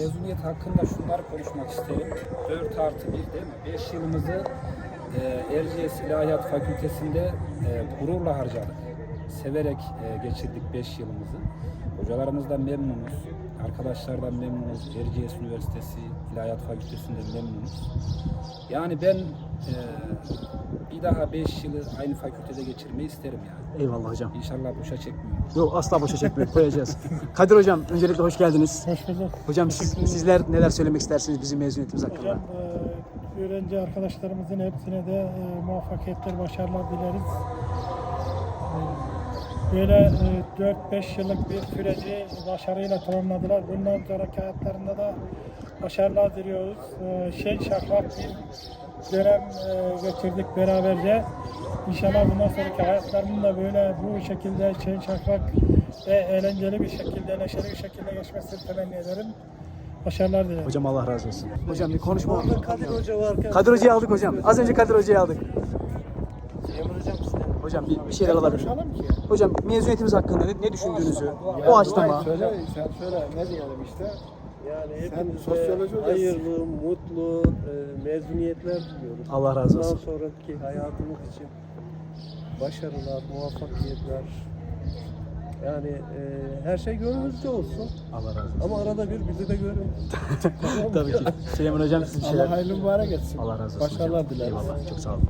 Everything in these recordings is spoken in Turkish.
Mezuniyet hakkında şunları konuşmak isterim. 4 artı 1 değil mi? 5 yılımızı e, Erciyes İlahiyat Fakültesi'nde e, gururla harcadık. Severek e, geçirdik 5 yılımızı. Hocalarımızdan memnunuz. Arkadaşlardan memnunuz. Erciyes Üniversitesi İlahiyat Fakültesi'nden memnunuz. Yani ben e, bir daha 5 yılı aynı fakültede geçirmeyi isterim yani. Eyvallah hocam. İnşallah boşa çekmiyorum. Yok asla boşa çekmiyor. Koyacağız. Kadir hocam öncelikle hoş geldiniz. Hoş bulduk. Hocam siz, sizler neler söylemek istersiniz bizim mezuniyetimiz hakkında? Hocam e, öğrenci arkadaşlarımızın hepsine de e, muvaffakiyetler, başarılar dileriz. E, Böyle e, 4-5 yıllık bir süreci başarıyla tamamladılar. Bundan sonraki hayatlarında da başarılar diliyoruz. E, Şen şakrak bir dönem e, geçirdik beraberce. İnşallah bundan sonraki hayatlarının da böyle bu şekilde şen şakrak ve eğlenceli bir şekilde, neşeli bir şekilde geçmesini temenni ederim. Başarılar dilerim. Hocam Allah razı olsun. Hocam bir konuşma. Kadir Hoca varken Kadir Hoca'yı aldık hocam. Az önce Kadir Hoca'yı aldık. Hocam bir, bir şeyler alabilir? Hocam mezuniyetimiz hakkında ne, ne düşündüğünüzü, o açlama. Söyle, sen söyle ne diyelim işte. Yani hepinize sosyoloji hayırlı, mutlu e, mezuniyetler diliyoruz. Allah razı Bundan olsun. sonraki hayatımız için başarılar, muvaffakiyetler. Yani e, her şey gönlünüzce olsun. Allah razı olsun. Ama arada bir bizi de görün. Tabii ki. Süleyman hocam siz bir şeyler. Allah hayırlı mübarek etsin. Allah razı olsun. Başarılar dileriz. Eyvallah. Çok sağ olun.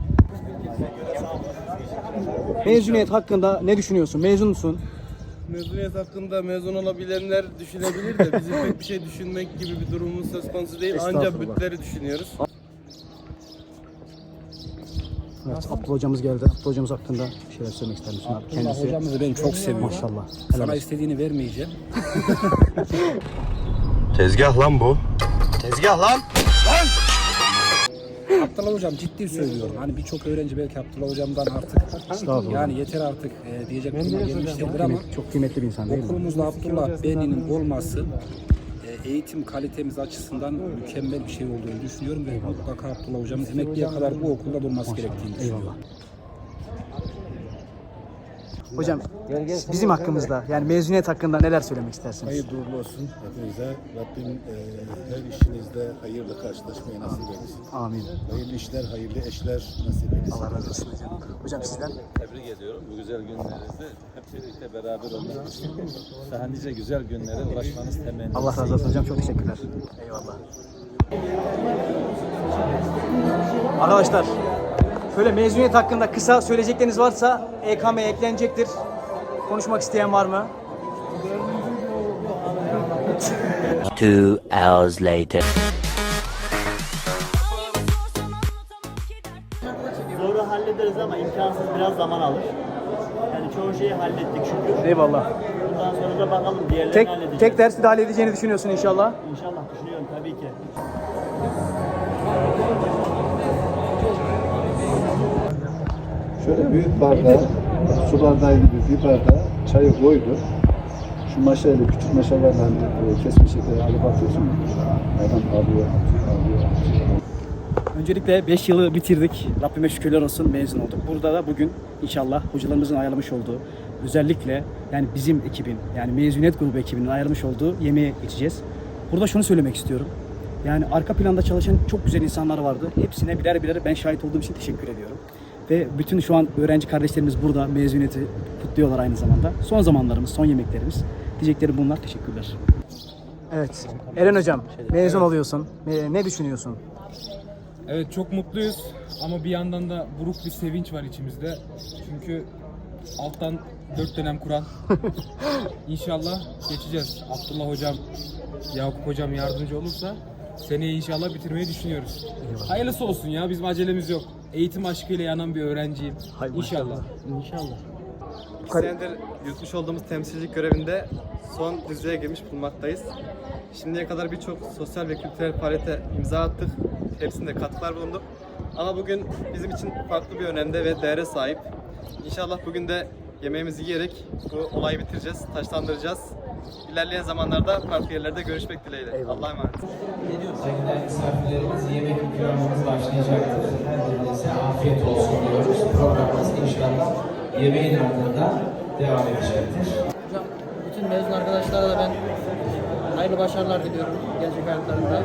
Mezuniyet hakkında ne düşünüyorsun? Mezun musun? Mezuniyet hakkında mezun olabilenler düşünebilir de bizim pek bir şey düşünmek gibi bir durumumuz söz konusu değil. Ancak Estağfurullah. bütleri düşünüyoruz. Evet, Abdullah hocamız geldi. Abdullah hocamız hakkında bir şeyler söylemek ister misin abi? Kendisi hocamızı ben çok seviyorum. maşallah. Helal Sana olsun. istediğini vermeyeceğim. Tezgah lan bu. Tezgah lan. Abdullah hocam ciddi söylüyorum. Hani birçok öğrenci belki Abdullah hocamdan artık yani yeter artık e, diyecek duruma gelmişlerdir ama Çok kıymetli bir insan değil mi? okulumuzda Abdullah Bey'nin olması e, eğitim kalitemiz açısından mükemmel bir şey olduğunu düşünüyorum ve mutlaka Abdullah hocamın emekliye kadar bu okulda durması gerektiğini düşünüyorum. Eyvallah. Hocam bizim hakkımızda yani mezuniyet hakkında neler söylemek istersiniz? Hayırlı uğurlu olsun hepinize. Rabbim e, her işinizde hayırla karşılaşmayı nasip etsin. Amin. Hayırlı işler, hayırlı eşler nasip etsin. Allah razı olsun hocam. Hocam sizden? Tebrik ediyorum. Bu güzel günlerinizde hep birlikte beraber olmak için daha nice güzel günlere ulaşmanız temenni. Allah razı olsun hocam. Çok teşekkürler. Eyvallah. Arkadaşlar şöyle mezuniyet hakkında kısa söyleyecekleriniz varsa EKM'ye eklenecektir. Konuşmak isteyen var mı? Two hours later. Zoru hallederiz ama imkansız biraz zaman alır. Yani çoğu şeyi hallettik şükür. Eyvallah. Bundan sonra da bakalım diğerlerini Tek, halledeceğiz. tek dersi de halledeceğini düşünüyorsun inşallah. İnşallah düşünüyorum tabii ki. Şöyle büyük bardağı, su bardağı gibi bir bardağa çayı koydu. Şu maşayla, küçük maşalarla hani e, kesmiş şekeri alıp atıyorsun. Adam alıyor, alıyor. Öncelikle 5 yılı bitirdik. Rabbime şükürler olsun mezun olduk. Burada da bugün inşallah hocalarımızın ayarlamış olduğu özellikle yani bizim ekibin yani mezuniyet grubu ekibinin ayarlamış olduğu yemeğe geçeceğiz. Burada şunu söylemek istiyorum. Yani arka planda çalışan çok güzel insanlar vardı. Hepsine birer birer ben şahit olduğum için teşekkür ediyorum. Ve bütün şu an öğrenci kardeşlerimiz burada mezuniyeti kutluyorlar aynı zamanda. Son zamanlarımız, son yemeklerimiz. Diyeceklerim bunlar. Teşekkürler. Evet. Eren hocam mezun oluyorsun. Ne düşünüyorsun? Evet çok mutluyuz ama bir yandan da buruk bir sevinç var içimizde. Çünkü alttan dört dönem Kur'an. İnşallah geçeceğiz. Abdullah hocam, Yakup hocam yardımcı olursa seneye inşallah bitirmeyi düşünüyoruz. Hayırlısı olsun ya bizim acelemiz yok. Eğitim aşkıyla yanan bir öğrenciyim. Hay İnşallah. İnşallah. İki senedir yürütmüş olduğumuz temsilcilik görevinde son düzeye girmiş bulunmaktayız. Şimdiye kadar birçok sosyal ve kültürel faaliyete imza attık. Hepsinde katkılar bulunduk. Ama bugün bizim için farklı bir önemde ve değere sahip. İnşallah bugün de yemeğimizi yiyerek bu olayı bitireceğiz, taşlandıracağız. İlerleyen zamanlarda farklı yerlerde görüşmek dileğiyle. Allah'a emanet. Sevgili misafirlerimiz yemek ikramımız başlayacaktır. Her birinize afiyet olsun diyoruz. Programımız inşallah yemeğin ardından devam edecektir. Hocam bütün mezun arkadaşlara da ben hayırlı başarılar diliyorum gelecek hayatlarında.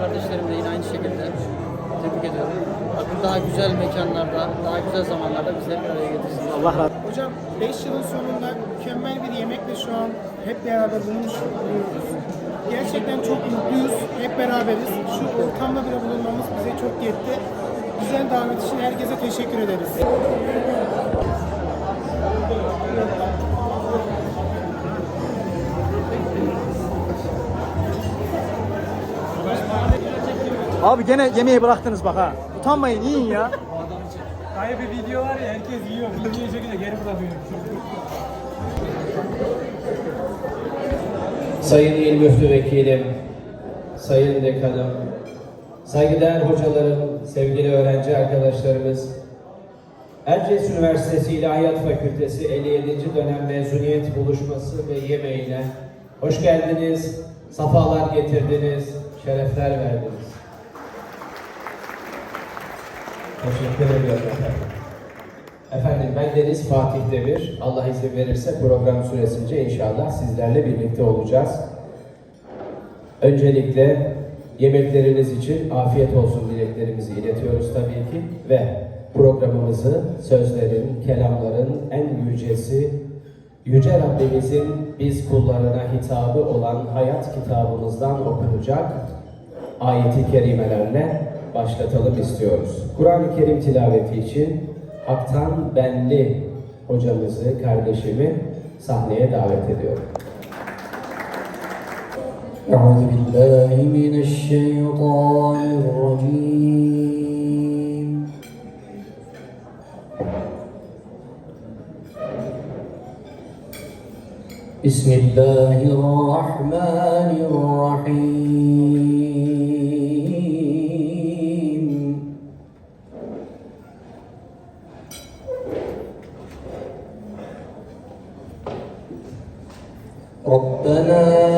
Kardeşlerim de yine aynı şekilde tebrik ediyorum. Rabbim daha güzel mekanlarda, daha güzel zamanlarda bizleri bir araya getirsin. Allah razı Hocam 5 yılın sonunda yemekle şu an hep beraber bulunmuş bulunuyoruz. Gerçekten çok mutluyuz. Hep beraberiz. Şu ortamda bile bulunmamız bize çok yetti. Güzel davet için herkese teşekkür ederiz. Abi gene yemeği bıraktınız bak ha. Utanmayın yiyin ya. Dayı bir video var ya herkes yiyor. Videoyu çekince geri bırakıyor. Sayın İl Müftü Vekilim, Sayın Dekanım, saygıdeğer hocalarım, sevgili öğrenci arkadaşlarımız, Erciyes Üniversitesi İlahiyat Fakültesi 57. dönem mezuniyet buluşması ve yemeğine hoş geldiniz, safalar getirdiniz, şerefler verdiniz. Teşekkür ediyorum efendim. Efendim ben Deniz Fatih Demir. Allah izin verirse program süresince inşallah sizlerle birlikte olacağız. Öncelikle yemekleriniz için afiyet olsun dileklerimizi iletiyoruz tabii ki ve programımızı sözlerin, kelamların en yücesi Yüce Rabbimizin biz kullarına hitabı olan hayat kitabımızdan okunacak ayeti kerimelerle başlatalım istiyoruz. Kur'an-ı Kerim tilaveti için Haktan Benli hocamızı, kardeşimi sahneye davet ediyorum. أعوذ بالله من الشيطان الرجيم بسم الله الرحمن الرحيم ربنا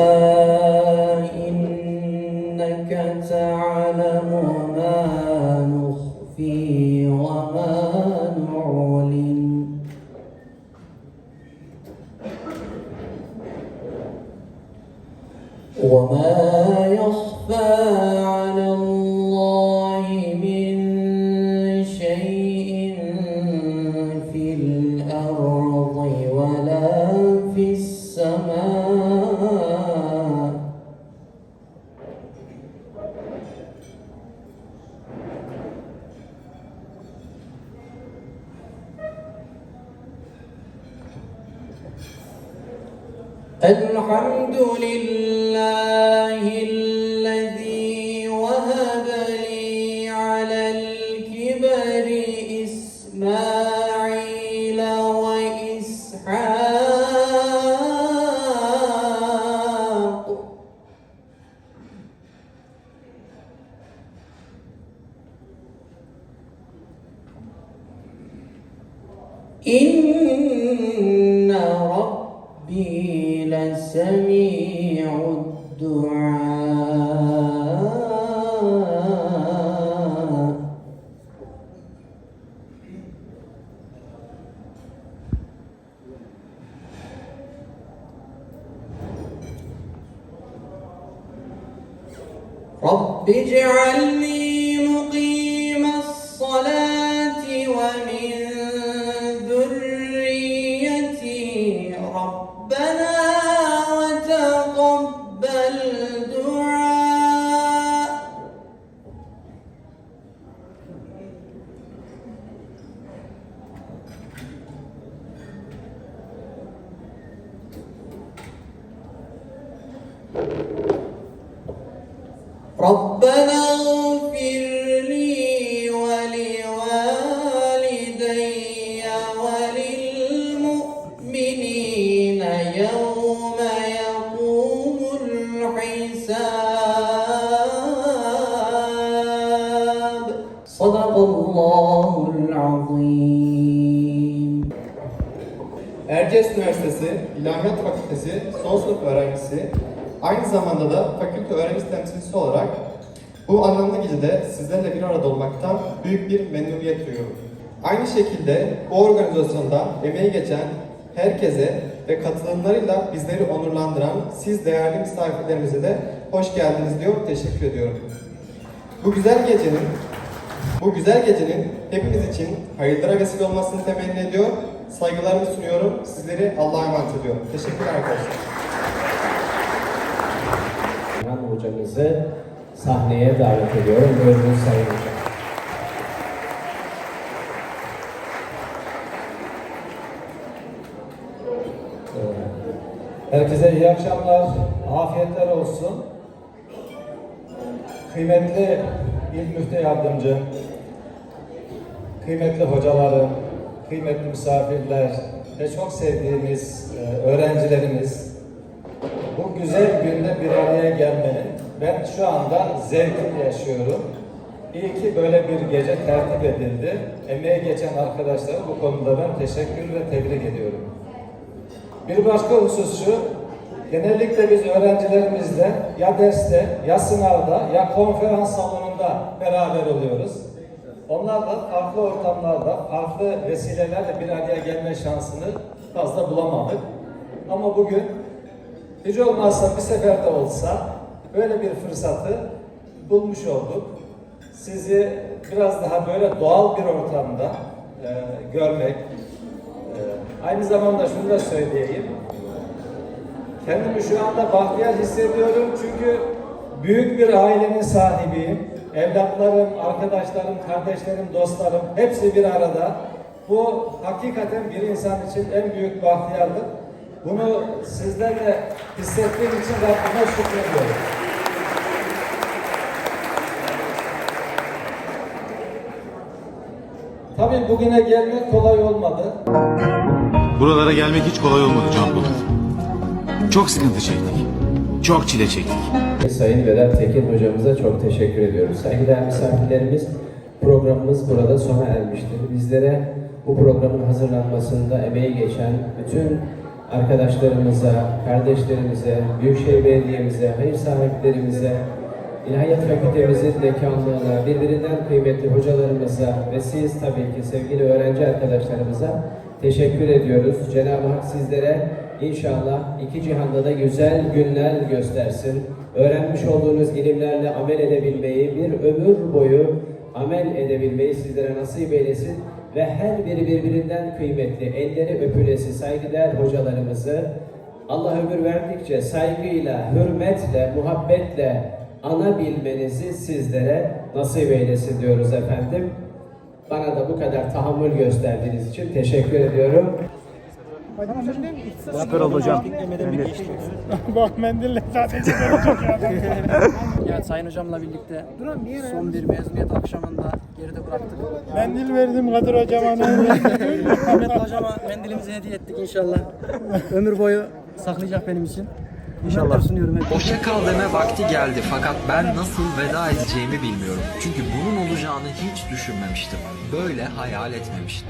الحمد لله الذي وهب لي على الكبر إسماعيل وإسحاق. إن لسميع الدعاء. رب اجعلني مقيم الصلاة. ربنا اغفر لي ولوالدي وللمؤمنين يوم يقوم الحساب صدق الله العظيم Erciyes Üniversitesi İlahiyat Fakültesi son sınıf öğrencisi, aynı zamanda da fakülte öğrenci temsilcisi olarak bu anlamlı gecede sizlerle bir arada olmaktan büyük bir memnuniyet duyuyorum. Aynı şekilde bu organizasyonda emeği geçen herkese ve katılımlarıyla bizleri onurlandıran siz değerli misafirlerimize de hoş geldiniz diyor, teşekkür ediyorum. Bu güzel gecenin bu güzel gecenin hepimiz için hayırlara vesile olmasını temenni ediyor. Saygılarımı sunuyorum. Sizleri Allah'a emanet ediyorum. Teşekkürler arkadaşlar. Hocamızı sahneye davet ediyorum. Buyurun Sayın Hocam. Herkese iyi akşamlar, afiyetler olsun. Kıymetli İl Müftü Yardımcı, kıymetli hocalarım, kıymetli misafirler ve çok sevdiğimiz e, öğrencilerimiz, bu güzel günde bir araya gelmenin ben şu anda zevkini yaşıyorum. İyi ki böyle bir gece tertip edildi. Emeği geçen arkadaşlara bu konuda ben teşekkür ve tebrik ediyorum. Bir başka husus şu, genellikle biz öğrencilerimizle ya derste, ya sınavda, ya konferans salonunda beraber oluyoruz. Onlarla farklı ortamlarda, farklı vesilelerle bir araya gelme şansını fazla bulamadık. Ama bugün hiç olmazsa bir seferde olsa böyle bir fırsatı bulmuş olduk. Sizi biraz daha böyle doğal bir ortamda e, görmek, e, aynı zamanda şunu da söyleyeyim. Kendimi şu anda bahtiyar hissediyorum çünkü büyük bir ailenin sahibiyim. Evlatlarım, arkadaşlarım, kardeşlerim, dostlarım hepsi bir arada. Bu hakikaten bir insan için en büyük bahtiyarlık. Bunu sizlerle hissettiğim için Rabbime şükrediyorum. Tabii bugüne gelmek kolay olmadı. Buralara gelmek hiç kolay olmadı Can Polat. Çok sıkıntı çektik. Çok çile çektik. Sayın Vedat Tekin hocamıza çok teşekkür ediyoruz. Saygıdeğer misafirlerimiz, programımız burada sona ermiştir. Bizlere bu programın hazırlanmasında emeği geçen bütün arkadaşlarımıza, kardeşlerimize, Büyükşehir Belediye'mize, hayır sahiplerimize, İlahiyat Fakültemizin dekanlığına, birbirinden kıymetli hocalarımıza ve siz tabii ki sevgili öğrenci arkadaşlarımıza teşekkür ediyoruz. Cenab-ı Hak sizlere inşallah iki cihanda da güzel günler göstersin. Öğrenmiş olduğunuz ilimlerle amel edebilmeyi, bir ömür boyu amel edebilmeyi sizlere nasip eylesin ve her biri birbirinden kıymetli, elleri öpülesi saygıdeğer hocalarımızı Allah ömür verdikçe saygıyla, hürmetle, muhabbetle anabilmenizi sizlere nasip eylesin diyoruz efendim. Bana da bu kadar tahammül gösterdiğiniz için teşekkür ediyorum. Süper oldu hocam. Bak mendille sadece görecek ya. Evet Sayın Hocam'la birlikte son bir mezuniyet akşamında geride bıraktık. Mendil verdim Kadir hocama. Ahmet Hocam'a mendilimizi hediye ettik inşallah. Ömür boyu saklayacak benim için. İnşallah sunuyorum. hep. Hoşça kal deme vakti geldi fakat ben nasıl veda edeceğimi bilmiyorum. Çünkü bunun olacağını hiç düşünmemiştim. Böyle hayal etmemiştim.